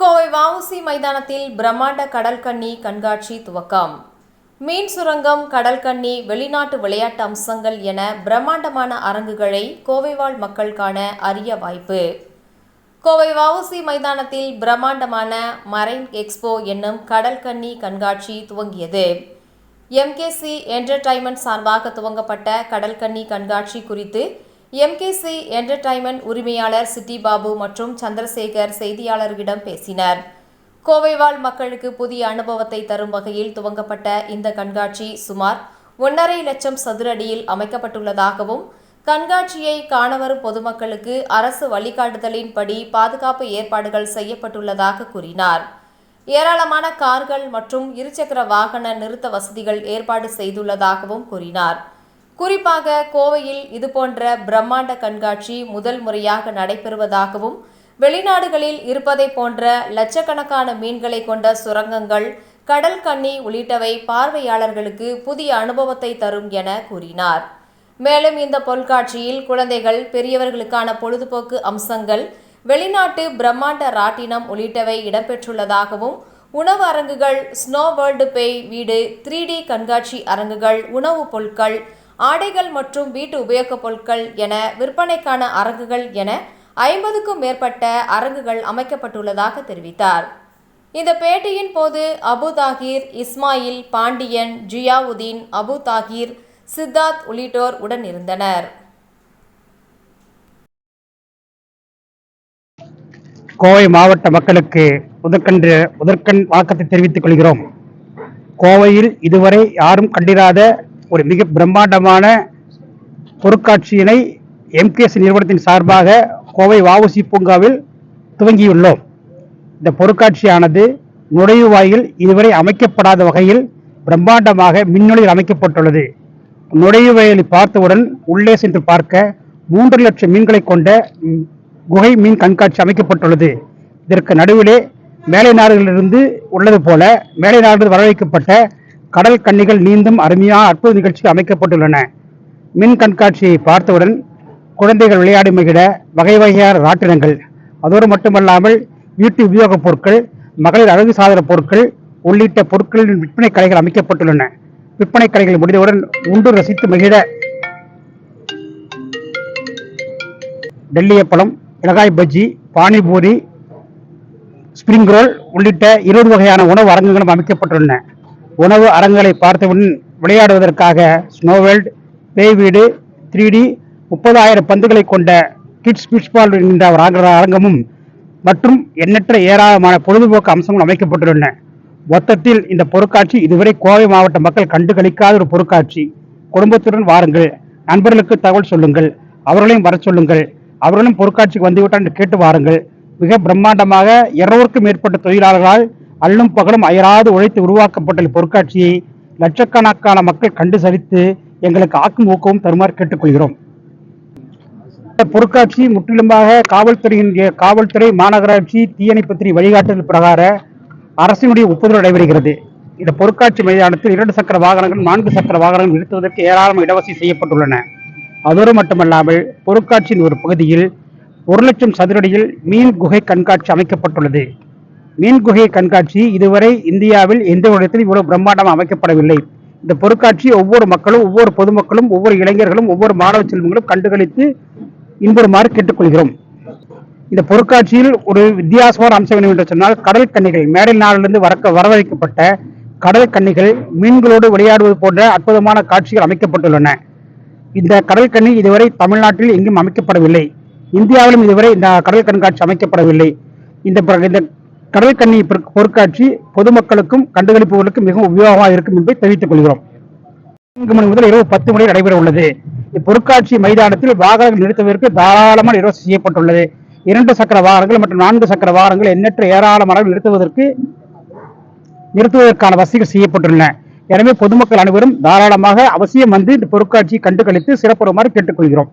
வஉசி மைதானத்தில் பிரம்மாண்ட கடல்கன்னி கண்காட்சி துவக்கம். மீன் சுரங்கம் கடல்கண்ணி வெளிநாட்டு விளையாட்டு அம்சங்கள் என பிரம்மாண்டமான அரங்குகளை கோவை வாழ் மக்கள் காண அரிய வாய்ப்பு. கோவை வஉசி மைதானத்தில் பிரம்மாண்டமான மரைன் எக்ஸ்போ என்னும் கடல்கண்ணி கண்காட்சி துவங்கியது. எம்கேசி என்டர்டைன்மெண்ட் சார்பாக துவங்கப்பட்ட கடல்கண்ணி கண்காட்சி குறித்து எம்கேசி என்டர்டைன்மெண்ட் உரிமையாளர் சிட்டி பாபு மற்றும் சந்திரசேகர் செய்தியாளர்களிடம் பேசினர். கோவை வாழ் மக்களுக்கு புதிய அனுபவத்தை தரும் வகையில் துவங்கப்பட்ட இந்த கண்காட்சி சுமார் ஒன்றரை லட்சம் சதுர அடியில் அமைக்கப்பட்டுள்ளதாகவும் கண்காட்சியை காணவரும் பொதுமக்களுக்கு அரசு வழிகாட்டுதலின்படி பாதுகாப்பு ஏற்பாடுகள் செய்யப்பட்டுள்ளதாக கூறினார். ஏராளமான கார்கள் மற்றும் இருசக்கர வாகன நிறுத்த வசதிகள் ஏற்பாடு செய்துள்ளதாகவும் கூறினார். குறிப்பாக கோவையில் இதுபோன்ற பிரம்மாண்ட கண்காட்சி முதல் முறையாக நடைபெறுவதாகவும் வெளிநாடுகளில் இருப்பதை போன்ற லட்சக்கணக்கான மீன்களை கொண்ட சுரங்கங்கள் கடல் கண்ணி உள்ளிட்டவை பார்வையாளர்களுக்கு புதிய அனுபவத்தை தரும் என கூறினார். மேலும் இந்த பொருட்காட்சியில் குழந்தைகள் பெரியவர்களுக்கான பொழுதுபோக்கு அம்சங்கள் வெளிநாட்டு பிரம்மாண்ட ராட்டினம் உள்ளிட்டவை இடம்பெற்றுள்ளதாகவும் உணவு அரங்குகள் ஸ்னோ வேர்ல்டு பேய் வீடு த்ரீ டி கண்காட்சி அரங்குகள் உணவுப் பொருட்கள் ஆடைகள் மற்றும் வீட்டு உபயோகப் பொருட்கள் என விற்பனைக்கான அரங்குகள் என ஐம்பதுக்கும் மேற்பட்ட அரங்குகள் அமைக்கப்பட்டுள்ளதாக தெரிவித்தார். இந்த பேட்டியின் போது அபு தாகிர் இஸ்மாயில் பாண்டியன் ஜியாவுதீன் அபு தாகிர் சித்தார்த் உள்ளிட்டோர் உடன் இருந்தனர். கோவை மாவட்ட மக்களுக்கு முதற்கன்று முதற்கண் வணக்கத்தை தெரிவித்துக் கொள்கிறோம். கோவையில் இதுவரை யாரும் கண்டிராத ஒரு மிக பிரம்மாண்டமான பொருட்காட்சியினை எம்கேஎஸ் நிறுவனத்தின் சார்பாக கோவை வாவுசி பூங்காவில் துவங்கியுள்ளோம். இந்த பொருட்காட்சியானது நுழைவாயில் இதுவரை அமைக்கப்படாத வகையில் பிரம்மாண்டமாக மின்னொளியில் அமைக்கப்பட்டுள்ளது. நுழைவாயிலை பார்த்தவுடன் உள்ளே சென்று பார்க்க மூன்று லட்சம் மீன்களை கொண்ட குகை மீன் கண்காட்சி அமைக்கப்பட்டுள்ளது. இதற்கு நடுவிலே மேலை நாடுகளிலிருந்து உள்ளது போல மேலை நாடுகளில் வரவழைக்கப்பட்ட கடல் கன்னிகள் நீந்தும் அருமையான அற்புத நிகழ்ச்சி அமைக்கப்பட்டுள்ளன. மின் கண்காட்சியை பார்த்தவுடன் குழந்தைகள் விளையாடி மகிழ வகை வகையான ராட்டினங்கள் அதோடு மட்டுமல்லாமல் வீட்டு உபயோகப் பொருட்கள் மகளிர் அழகு சாதன பொருட்கள் உள்ளிட்ட பொருட்களின் விற்பனை கடைகள் அமைக்கப்பட்டுள்ளன. விற்பனை கடைகள் முடிந்தவுடன் உண்டு ரசித்து மகிழ டெல்லியப்பழம் இலகாய் மிளகாய் பஜ்ஜி பானிபூரி ஸ்பிரிங் ரோல் உள்ளிட்ட இருபது வகையான உணவு அரங்குகளும் அமைக்கப்பட்டுள்ளன. உணவு அரங்குகளை பார்த்தவுடன் விளையாடுவதற்காக ஸ்னோவேல்ட் பேய் வீடு த்ரீ டி முப்பதாயிரம் பந்துகளை கொண்ட கிட்ஸ் பிட்ஸ்பால் என்கின்ற ஒரு அரங்கமும் மற்றும் எண்ணற்ற ஏராளமான பொழுதுபோக்கு அம்சங்கள் அமைக்கப்பட்டுள்ளன. மொத்தத்தில் இந்த பொருட்காட்சி இதுவரை கோவை மாவட்ட மக்கள் கண்டு கழிக்காத ஒரு பொருட்காட்சி. குடும்பத்துடன் வாருங்கள். நண்பர்களுக்கு தகவல் சொல்லுங்கள். அவர்களையும் வரச் சொல்லுங்கள். அவர்களும் பொருட்காட்சிக்கு வந்துவிட்டால் என்று கேட்டு வாருங்கள். மிக பிரம்மாண்டமாக இருநூறுக்கும் மேற்பட்ட தொழிலாளர்களால் அல்லும் பகலும் அயராது உழைத்து உருவாக்கப்பட்ட பொருட்காட்சியை லட்சக்கணக்கான மக்கள் கண்டு சலித்து எங்களுக்கு ஆக்கும் ஊக்கமும் தருமாறு கேட்டுக்கொள்கிறோம். பொருட்காட்சி முற்றிலுமாக காவல்துறையின் காவல்துறை மாநகராட்சி தீயணைப்புத்துறை வழிகாட்டுதல் பிரகார அரசினுடைய ஒப்புதல் நடைபெறுகிறது. இந்த பொருட்காட்சி மைதானத்தில் இரண்டு சக்கர வாகனங்கள் நான்கு சக்கர வாகனங்கள் நிறுத்துவதற்கு ஏராளமாக இடவசதி செய்யப்பட்டுள்ளன. அதோடு மட்டுமல்லாமல் பொருட்காட்சியின் ஒரு பகுதியில் ஒரு லட்சம் சதுரடியில் மீன் குகை கண்காட்சி அமைக்கப்பட்டுள்ளது. மீன் குகை கண்காட்சி இதுவரை இந்தியாவில் எந்த ஒரு இடத்திலும் இவ்வளவு பிரம்மாண்டமாக அமைக்கப்படவில்லை. இந்த பொருட்காட்சி ஒவ்வொரு மக்களும் ஒவ்வொரு பொதுமக்களும் ஒவ்வொரு இளைஞர்களும் ஒவ்வொரு மாணவ செல்வங்களும் கண்டுகளித்து இன்புறுமாறு கேட்டுக்கொள்கிறோம். இந்த பொருட்காட்சியில் ஒரு வித்தியாசமான அம்சம் என்னவென்று சொன்னால் கடல் கன்னிகள் மேடை நாளிலிருந்து வரக்க வரவழைக்கப்பட்ட கடல் கன்னிகள் மீன்களோடு விளையாடுவது போன்ற அற்புதமான காட்சிகள் அமைக்கப்பட்டுள்ளன. இந்த கடல் கண்ணி இதுவரை தமிழ்நாட்டில் எங்கும் அமைக்கப்படவில்லை. இந்தியாவிலும் இதுவரை இந்த கடல் கண்காட்சி அமைக்கப்படவில்லை. இந்த இந்த கடல் கண்ணி பொருட்காட்சி பொதுமக்களுக்கும் கண்டுகளிப்பவர்களுக்கும் மிகவும் உபயோகமாக இருக்கும் என்பதை தெரிவித்துக் கொள்கிறோம். நான்கு மணி முதல் இரவு பத்து மணி நடைபெற உள்ளது இப்பொருட்காட்சி மைதானத்தில் வாகனங்கள் நிறுத்துவதற்கு தாராளமான இடவசதி செய்யப்பட்டுள்ளது. இரண்டு சக்கர வாகனங்கள் மற்றும் நான்கு சக்கர வாகனங்கள் எண்ணற்ற ஏராளமான நிறுத்துவதற்கு நிறுத்துவதற்கான வசதிகள் செய்யப்பட்டுள்ளன. எனவே பொதுமக்கள் அனைவரும் தாராளமாக அவசியம் வந்து இந்த பொருட்காட்சியை கண்டுகளித்து சிறப்புறுமாறு கேட்டுக்கொள்கிறோம்.